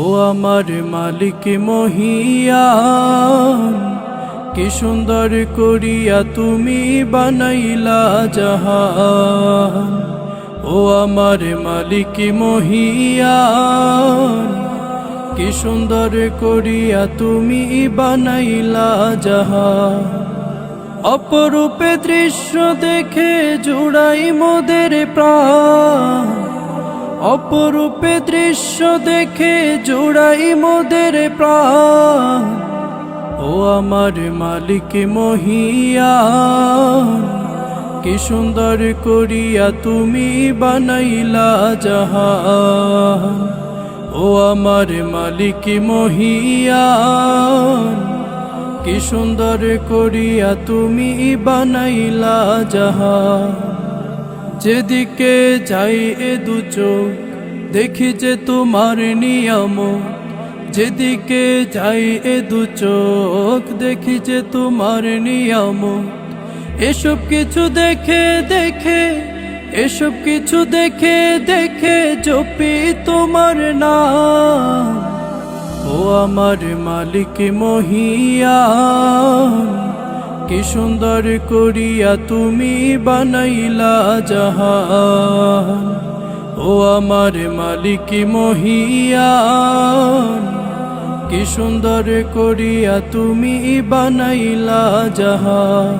ও আমার মালিক মহিয়ান, কি সুন্দর করিয়া তুমি বানাইলা জাহান। ও আমার মালিক মহিয়ান, কি সুন্দর করিয়া তুমি বানাইলা জাহান। অপরূপে দৃশ্য দেখে জুড়াই মোদের প্রাণ। অপরূপে দৃশ্য দেখে জুড়াই মোদের প্রাণ। ও আমার মালিক মহিয়ান কি সুন্দর করিয়া তুমি বানাইলা জাহান ও আমার মালিক মহিয়ান কি সুন্দর করিয়া তুমি বানাইলা জাহান যেদিকে যাই এ দু চোখ, দেখি যে তোমার নিয়ম যেদিকে যাই এ দু চোখ, দেখি যে তোমার নিয়ম এসব কিছু দেখে দেখে, এসব কিছু দেখে দেখে জপি তোমার নাম। ও আমার মালিক মহিয়ান কি সুন্দর করিয়া তুমি বানাইলা জাহান। ও আমার মালিক মহিয়ান, কি সুন্দর করিয়া তুমি বানাইলা জাহান।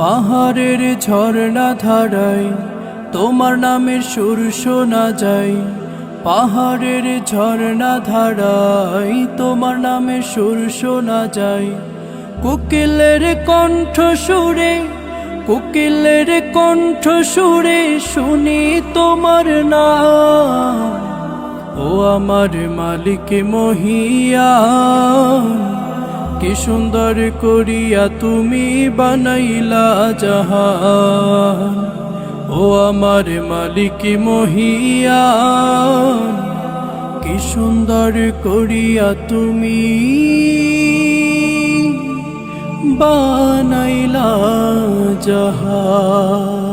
পাহাড়ের ঝর্ণা ধারায় তোমার নামের সুর শোনা যায়। পাহাড়ের ঝর্ণা ধারায় তোমার নামে সুর শোনা যায়। কুকিলের কণ্ঠ সুরে, কুকিলের কণ্ঠ সুরে শুনি তোমার নাম। ও আমার মালিক মহিয়ান কি সুন্দর করিয়া তুমি বানাইলা জাহান। ও আমার মালিক মহিয়ান কি সুন্দর করিয়া তুমি বানাইলা জাহান